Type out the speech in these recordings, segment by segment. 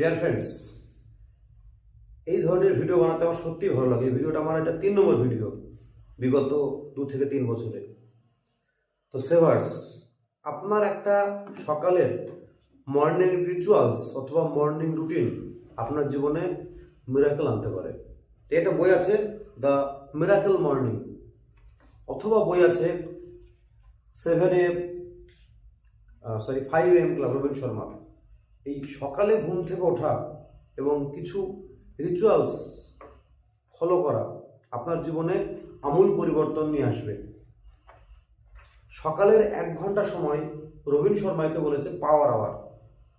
Dear friends এই ধরনের video বানাতে আমার সত্যিই ভালো লাগে। এই ভিডিওটা আমার এটা তিন নম্বর ভিডিও বিগত দু থেকে তিন বছরে। তো সেভার্স আপনার একটা সকালের মর্নিং রিচুয়ালস অথবা মর্নিং রুটিন আপনার জীবনে মিরাকেল আনতে পারে। একটা বই আছে দ্য মিরাকেল মর্নিং অথবা বই আছে seven M sorry five M club Robin শর্মার এই সকালে ঘুম থেকে ওঠা এবং কিছু রিচুয়ালস ফলো করা আপনার জীবনে আমূল পরিবর্তন নিয়ে আসবে। সকালের এক ঘণ্টা সময় রবীন শর্মাকে বলেছে পাওয়ার আওয়ার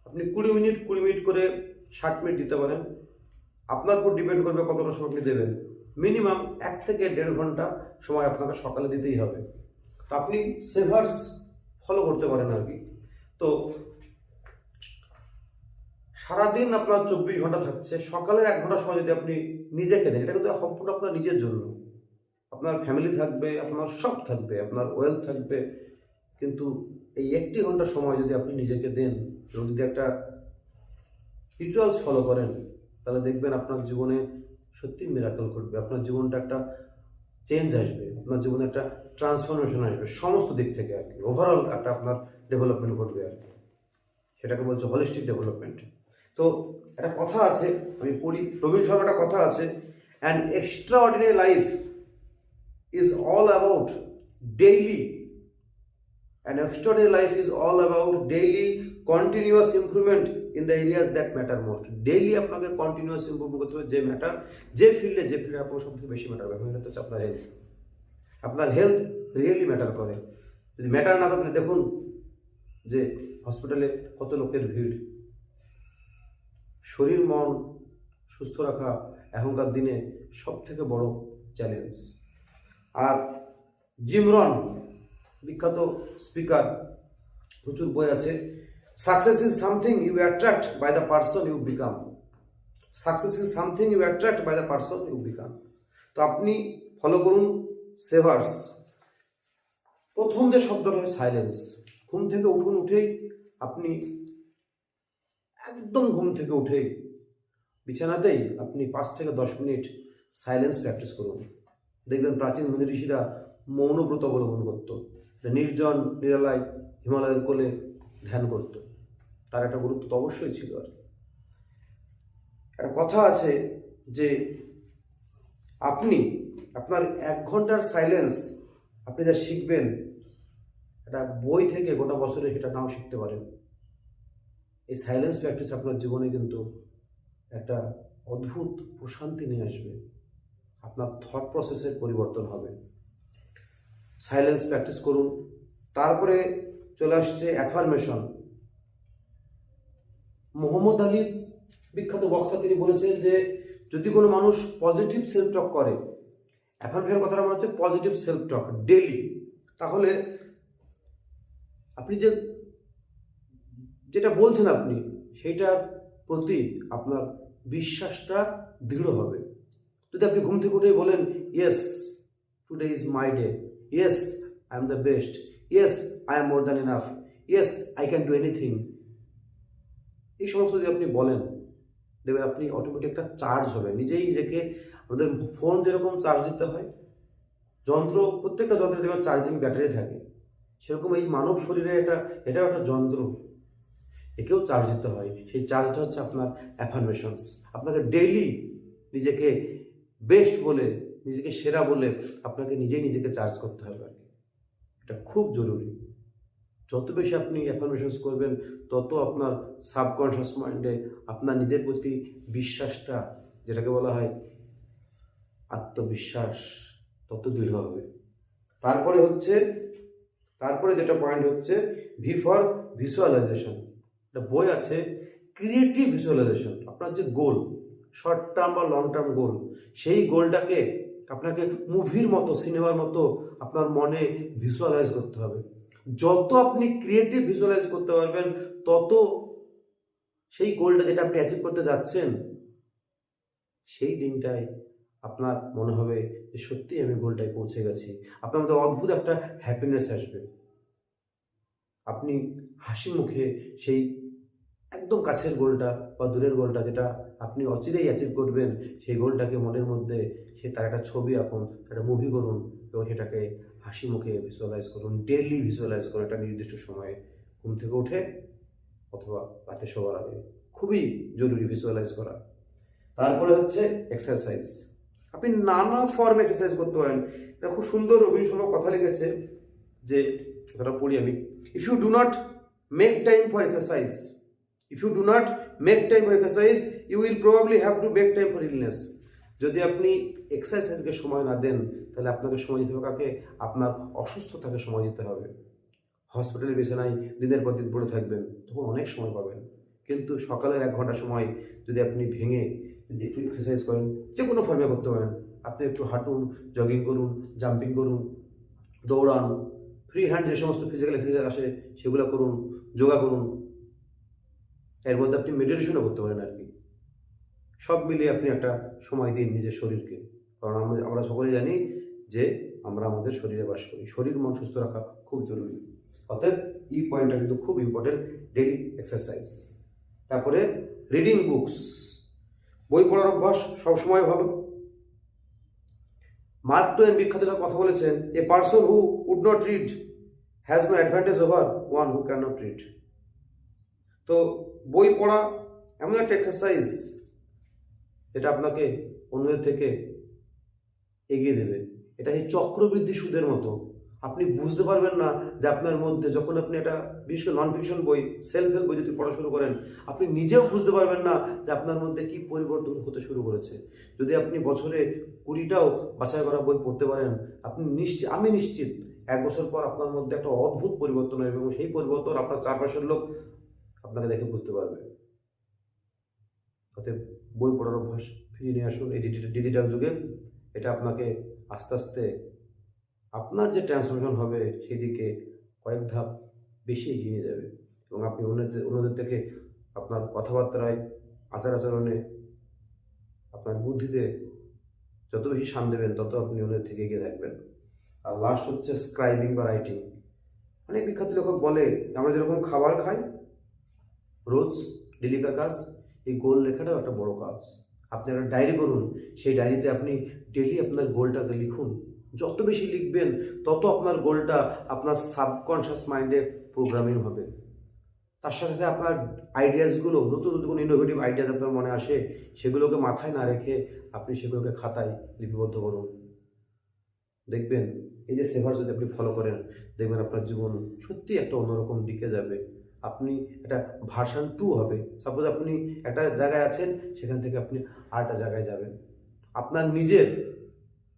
আপনি কুড়ি মিনিট কুড়ি মিনিট করে ষাট মিনিট দিতে পারেন। আপনার উপর ডিপেন্ড করবে কতটা সময় আপনি দেবেন। মিনিমাম এক থেকে দেড় ঘণ্টা সময় আপনাকে সকালে দিতেই হবে। তো আপনি সেভার্স ফলো করতে পারেন আর কি। তো সারাদিন আপনার চব্বিশ ঘণ্টা থাকছে, সকালের এক ঘণ্টা সময় যদি আপনি নিজেকে দেন এটা কিন্তু সম্পূর্ণ আপনার নিজের জন্য। আপনার ফ্যামিলি থাকবে, আপনার সব থাকবে, আপনার ওয়েলথ থাকবে, কিন্তু এই একটি ঘণ্টা সময় যদি আপনি নিজেকে দেন এবং যদি একটা রিচুয়ালস ফলো করেন, তাহলে দেখবেন আপনার জীবনে সত্যি মিরাকল ঘটবে, আপনার জীবনটা একটা চেঞ্জ আসবে, আপনার জীবনে একটা ট্রান্সফরমেশন আসবে, সমস্ত দিক থেকে আর কি। ওভারঅল একটা আপনার ডেভেলপমেন্ট ঘটবে আর কি। সেটাকে বলছে হলিস্টিক ডেভেলপমেন্ট তো একটা কথা আছে, আমি পড়ি রবীন্দ্র শর্মা একটা কথা আছে and extraordinary life is all about daily and extraordinary life is all about daily continuous improvement in the areas that matter most daily আপনাকে কন্টিনিউয়াস ইমপ্রুভমেন্ট করতে হবে, যে ম্যাটার যে ফিল্ডে যে ফিল্ডে আপনার সব থেকে বেশি ম্যাটার করে। সেটা হচ্ছে আপনার হেলথ আপনার হেলথ রিয়েলি ম্যাটার করে। যদি ম্যাটার না করলে দেখুন যে হসপিটালে কত লোকের ভিড়। শরীর, মন সুস্থ রাখা এখনকার দিনে সব থেকে বড় চ্যালেঞ্জ আর জিমরন, বিখ্যাত স্পিকার প্রচুর বই আছে। Success is something you attract by the person you become success is something you attract by the person you become তো আপনি ফলো করুন সেভার্স প্রথম যে শব্দটা হয় সাইলেন্স ঘুম থেকে উঠুন, উঠেই আপনি একদম ঘুম থেকে উঠে বিছানাতেই আপনি পাঁচ থেকে দশ মিনিট সাইলেন্স প্র্যাকটিস করুন। দেখবেন প্রাচীন মুনি ঋষিরা মৌনব্রত অবলম্বন করত। নির্জন, নিরালায় হিমালয়ের কোলে ধ্যান করত। তার একটা গুরুত্ব তো অবশ্যই ছিল আর একটা কথা আছে যে আপনি, আপনার এক ঘণ্টার সাইলেন্স আপনি যা শিখবেন, একটা বই থেকে গোটা বছরে সেটা নাও শিখতে পারেন। এই সাইলেন্স প্র্যাকটিস আপনার জীবনে কিন্তু একটা অদ্ভুত প্রশান্তি নিয়ে আসবে। আপনার থট প্রসেসের পরিবর্তন হবে। সাইলেন্স প্র্যাকটিস করুন। তারপরে চলে আসছে অ্যাফার্মেশন মোহাম্মদ আলী বিখ্যাত বক্সা তিনি বলেছেন যে, যদি কোনো মানুষ পজিটিভ সেলফ টক করে অ্যাফার্মেশন কথাটা মনে হচ্ছে পজিটিভ সেলফ টক ডেলি তাহলে আপনি যে যেটা বলছেন আপনি, সেইটার প্রতি আপনার বিশ্বাসটা দৃঢ় হবে। যদি আপনি ঘুম থেকে উঠে বলেন yes today is my day yes I am the best yes I am more than enough yes I can do anything এই সমস্ত যদি আপনি বলেন, দেখবেন আপনি অটোমেটিক একটা চার্জ হবে নিজেই নিজেকে আমাদের ফোন যেরকম চার্জ দিতে হয়, যন্ত্র, প্রত্যেকটা যন্ত্রে দেখবেন চার্জিং ব্যাটারি থাকে। সেরকম এই মানব শরীরে এটা, এটাও একটা যন্ত্র। একেও চার্জ দিতে হয়। সেই চার্জটা হচ্ছে আপনার অ্যাফার্মেশনস আপনাকে ডেইলি নিজেকে বেস্ট বলে, নিজেকে সেরা বলে আপনাকে নিজেই নিজেকে চার্জ করতে হবে আর কি। এটা খুব জরুরি। যত বেশি আপনি অ্যাফার্মেশনস করবেন, তত আপনার সাবকনশিয়াস মাইন্ডে আপনার নিজের প্রতি বিশ্বাসটা, যেটাকে বলা হয় আত্মবিশ্বাস, তত দৃঢ় হবে। তারপরে হচ্ছে, তারপরে যেটা পয়েন্ট হচ্ছে ভি ফর ভিজুয়ালাইজেশন একটা বই আছে ক্রিয়েটিভ ভিজুয়ালাইজেশন আপনার যে গোল শর্ট টার্ম বা লং টার্ম গোল সেই গোলটাকে আপনাকে মুভির মতো সিনেমার মতো আপনার মনে ভিজুয়ালাইজ করতে হবে। যত আপনি ক্রিয়েটিভ ভিজুয়ালাইজ করতে পারবেন, তত সেই গোলটা যেটা আপনি অ্যাচিভ করতে যাচ্ছেন, সেই দিনটায় আপনার মনে হবে যে সত্যি আমি গোলটায় পৌঁছে গেছি। আপনার মধ্যে অদ্ভুত একটা হ্যাপিনেস আসবে। আপনি হাসি মুখে সেই একদম কাছের গোলটা বা দূরের গোলটা যেটা আপনি অচিরেই অ্যাচিভ করবেন, সেই গোলটাকে মনের মধ্যে সে তার একটা ছবি আঁকুন একটা মুভি করুন এবং সেটাকে হাসি মুখে ভিজুয়ালাইজ করুন ডেইলি ভিজুয়ালাইজ করুন একটা নির্দিষ্ট সময়ে। ঘুম থেকে উঠে অথবা রাতে শোয়ার আগে। খুবই জরুরি ভিজুয়ালাইজ করা। তারপরে হচ্ছে এক্সারসাইজ আপনি নানা ফর্ম এক্সারসাইজ করতে পারেন। এটা খুব সুন্দর রবীন্দ্র শর্মা কথা লিখেছে যে, কথাটা পড়ি আমি if you do not make time for exercise if you do not make time for exercise you will probably have to make time for illness যদি আপনি এক্সারসাইজকে সময় না দেন, তাহলে আপনাকে সময় দিতে হবে কাকে? আপনার অসুস্থতাকে সময় দিতে হবে। হসপিটালের বিছানায় দিনের পর দিন পড়ে থাকবেন, তখন অনেক সময় পাবেন। কিন্তু সকালের এক ঘণ্টা সময় যদি আপনি ভেঙে যদি একটু এক্সারসাইজ করেন যে কোনো ফর্মে করতে পারেন। আপনি একটু হাঁটুন জগিং করুন জাম্পিং করুন, দৌড়ান ফ্রি হ্যান্ড যে সমস্ত ফিজিক্যাল এক্সারসাইজ আসে, সেগুলো করুন, যোগা করুন এর মধ্যে আপনি মেডিটেশনও করতে পারেন আর কি। সব মিলিয়ে আপনি একটা সময় দিন নিজের শরীরকে। কারণ আমরা সকলেই জানি যে আমরা আমাদের শরীরে বাস করি। শরীর, মন সুস্থ রাখা খুব জরুরি। অতএব এই পয়েন্টটা কিন্তু খুব ইম্পর্টেন্ট ডেলি এক্সারসাইজ তারপরে রিডিং বুকস বই পড়ার অভ্যাস সবসময় ভালো। মার্ক টোয়েন বিখ্যাত কথা বলেছেন a person who would not read has no advantage over one who can not read তো বই পড়া এমন একটা এক্সারসাইজ যেটা আপনাকে অন্যদের থেকে এগিয়ে দেবে। এটা এই চক্রবৃদ্ধি সুদের মতো। আপনি বুঝতে পারবেন না যে আপনার মধ্যে যখন আপনি এটা বিশেষ করে নন ফিকশন বই সেলফ হেল্প বই যদি পড়া শুরু করেন, আপনি নিজেও বুঝতে পারবেন না যে আপনার মধ্যে কি পরিবর্তন হতে শুরু করেছে। যদি আপনি বছরে কুড়িটাও বাছাই করা বই পড়তে পারেন, আপনি নিশ্চিত আমি নিশ্চিত এক বছর পর আপনার মধ্যে একটা অদ্ভুত পরিবর্তন হবে এবং সেই পরিবর্তন আপনার চারপাশের লোক আপনাকে দেখে বুঝতে পারবে। অতএব বই পড়ার অভ্যাস ফিরিয়ে নিয়ে আসুন। এই ডিজিটাল যুগে এটা আপনাকে আস্তে আস্তে আপনার যে ট্রান্সফরমেশন হবে সেদিকে কয়েক ধাপ বেশি এগিয়ে নিয়ে যাবে এবং আপনি অন্যদের অন্যদের থেকে আপনার কথাবার্তায় আচার আচরণে আপনার বুদ্ধিতে যত বেশি সান দেবেন, তত আপনি অন্যদের থেকে এগিয়ে থাকবেন। আর লাস্ট হচ্ছে স্ক্রাইবিং বা রাইটিং অনেক বিখ্যাত লেখক বলে, আমরা যেরকম খাবার খাই রোজ ডেলিকার কাজ, এই গোল লেখাটাও একটা বড় কাজ। আপনি একটা ডায়েরি করুন, সেই ডায়েরিতে আপনি ডেলি আপনার গোলটাকে লিখুন। যত বেশি লিখবেন, তত আপনার গোলটা আপনার সাবকনশিয়াস মাইন্ডে প্রোগ্রামিং হবে। তার সাথে সাথে আপনার আইডিয়াসগুলো নতুন নতুন ইনোভেটিভ আইডিয়াস আপনার মনে আসে, সেগুলোকে মাথায় না রেখে আপনি সেগুলোকে খাতায় লিপিবদ্ধ করুন। দেখবেন, এই যে সেভার যদি আপনি ফলো করেন, দেখবেন আপনার জীবন সত্যি একটা অন্যরকম দিকে যাবে। আপনি একটা ভার্সান টু হবে। সাপোজ আপনি একটা জায়গায় আছেন, সেখান থেকে আপনি আরেকটা জায়গায় যাবেন। আপনার নিজের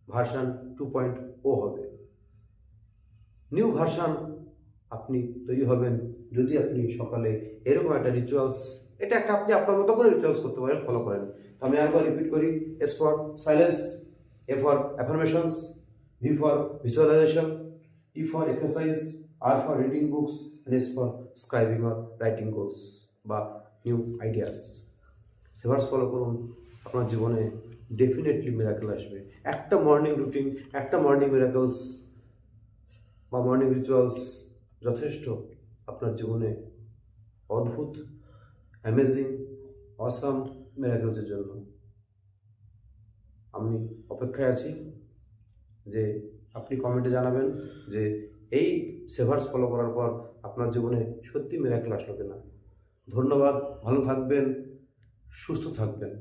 ভার্সান টু পয়েন্ট ও হবে। নিউ ভার্সান আপনি তৈরি হবেন যদি আপনি সকালে এরকম একটা রিচুয়ালস এটা একটা আপনি আপনার মতো করে রিচুয়ালস করতে পারেন ফলো করেন। তো আমি একবার রিপিট করি S for silence A for affirmations V for visualization E for exercise R for reading books and S for scribing or writing goals বা নিউ আইডিয়াস সেভার্স ফলো করুন, আপনার জীবনে ডেফিনেটলি মিরাকেল আসবে। একটা মর্নিং রুটিন একটা morning miracles বা morning rituals যথেষ্ট আপনার জীবনে অদ্ভুত অ্যামেজিং অসাম মিরাকেলসের জন্য। আমি অপেক্ষায় আছি যে আপনি কমেন্টে জানাবেন যে এই সেভার্স ফলো করার পর আপনার জীবনে সত্যি মেরাকেল আসলো কিনা? ধন্যবাদ, ভালো থাকবেন, সুস্থ থাকবেন।